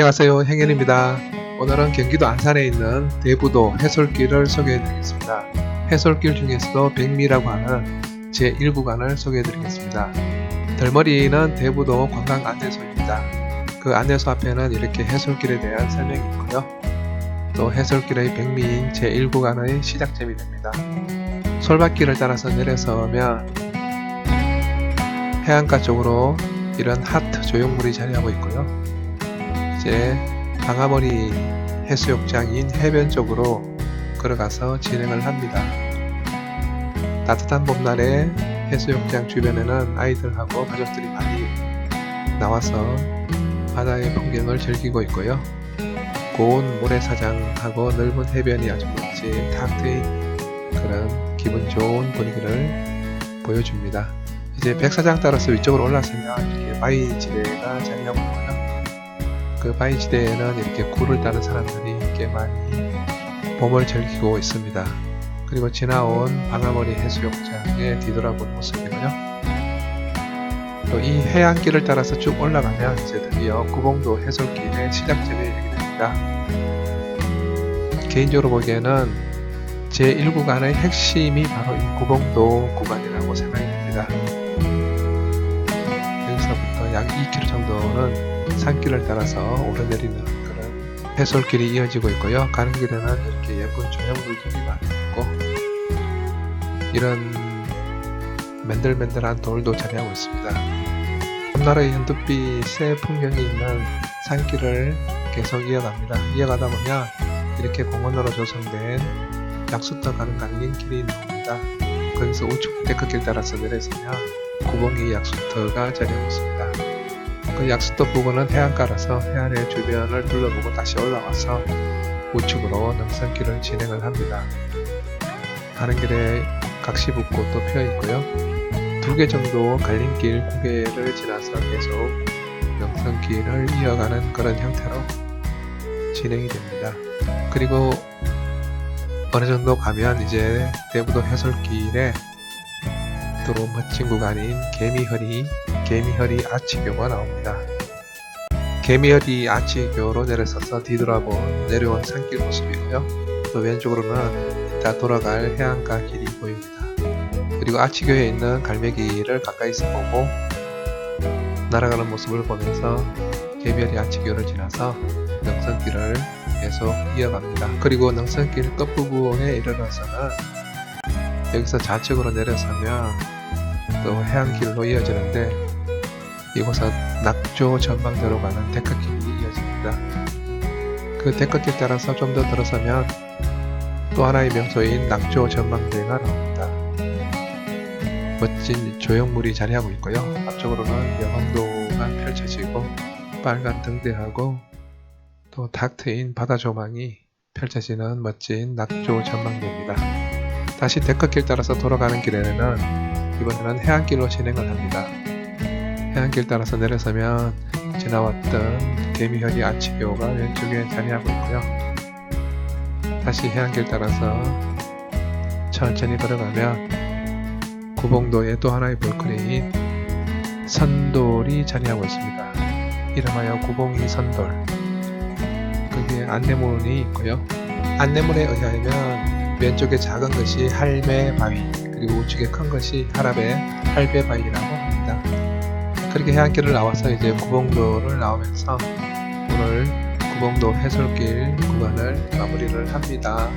안녕하세요. 행현입니다. 오늘은 경기도 안산에 있는 대부도 해솔길을 소개해 드리겠습니다. 해솔길 중에서도 백미라고 하는 제1구간을 소개해 드리겠습니다. 덜머리는 대부도 관광 안내소입니다. 그 안내소 앞에는 이렇게 해솔길에 대한 설명이 있고요. 또 해솔길의 백미인 제1구간의 시작점이 됩니다. 솔밭길을 따라서 내려서면 해안가 쪽으로 이런 하트 조형물이 자리하고 있고요 이제 방아머리 해수욕장인 해변 쪽으로 걸어가서 진행을 합니다. 따뜻한 봄날에 해수욕장 주변에는 아이들하고 가족들이 많이 나와서 바다의 풍경을 즐기고 있고요. 고운 모래사장하고 넓은 해변이 아주 멋진 탁 트인 그런 기분 좋은 분위기를 보여줍니다. 이제 백사장 따라서 위쪽으로 올라서면 이렇게 바위 지대가 자리하고. 그 바위지대에는 이렇게 굴을 따는 사람들이 꽤 많이 봄을 즐기고 있습니다. 그리고 지나온 방아머리 해수욕장에 뒤돌아본 모습이고요. 또 이 해안길을 따라서 쭉 올라가면 이제 드디어 구봉도 해솔길의 시작점에 이르게 됩니다. 개인적으로 보기에는 제1구간의 핵심이 바로 이 구봉도 구간이라고 생각이 됩니다. 여기서부터 약 2km 정도는 산길을 따라서 오르내리는 그런 해솔길이 이어지고 있고요. 가는 길에는 이렇게 예쁜 조형물들이 많이 있고 이런 맨들맨들한 돌도 자리하고 있습니다. 봄날의 연두빛의 풍경이 있는 산길을 계속 이어갑니다. 이어가다 보면 이렇게 공원으로 조성된 약수터 가는 갈림길이 나옵니다. 거기서 우측 데크길 따라서 내려서면 구봉이 약수터가 자리하고 있습니다. 그 약수도 부근은 해안가라서 해안의 주변을 둘러보고 다시 올라와서 우측으로 능선길을 진행을 합니다. 가는 길에 각시북꽃도 피어 있고요. 두 개 정도 갈림길 구개를 지나서 계속 능선길을 이어가는 그런 형태로 진행이 됩니다. 그리고 어느 정도 가면 이제 대부도 해솔길에 또 멋진 구간인 개미허리 개미허리 아치교가 나옵니다. 개미허리 아치교로 내려서서 뒤돌아본 내려온 산길 모습이고요. 또 왼쪽으로는 이따 돌아갈 해안가 길이 보입니다. 그리고 아치교에 있는 갈매기를 가까이서 보고 날아가는 모습을 보면서 개미허리 아치교를 지나서 능선길을 계속 이어갑니다. 그리고 능선길 끝부분에 이르러서는 여기서 좌측으로 내려서면 또 해안길로 이어지는데 이곳은 낙조 전망대로 가는 데크길이 이어집니다. 그 데크길 따라서 좀 더 들어서면 또 하나의 명소인 낙조 전망대가 나옵니다. 멋진 조형물이 자리하고 있고요. 앞쪽으로는 영흥도가 펼쳐지고 빨간 등대하고 또 탁 트인 바다 조망이 펼쳐지는 멋진 낙조 전망대입니다. 다시 데크길 따라서 돌아가는 길에는 이번에는 해안길로 진행을 합니다. 해안길 따라서 내려서면 지나왔던 개미허리 아치교가 왼쪽에 자리하고 있고요. 다시 해안길 따라서 천천히 걸어가면 구봉도의 또 하나의 볼거리인 선돌이 자리하고 있습니다. 이름하여 구봉이 선돌. 거기에 안내문이 있고요. 안내문에 의하면 왼쪽에 작은 것이 할매 바위, 그리고 우측에 큰 것이 하랍의 할배 바위라고 합니다. 그렇게 해안길을 나와서 이제 구봉도를 나오면서 오늘 구봉도 해솔길 구간을 마무리를 합니다.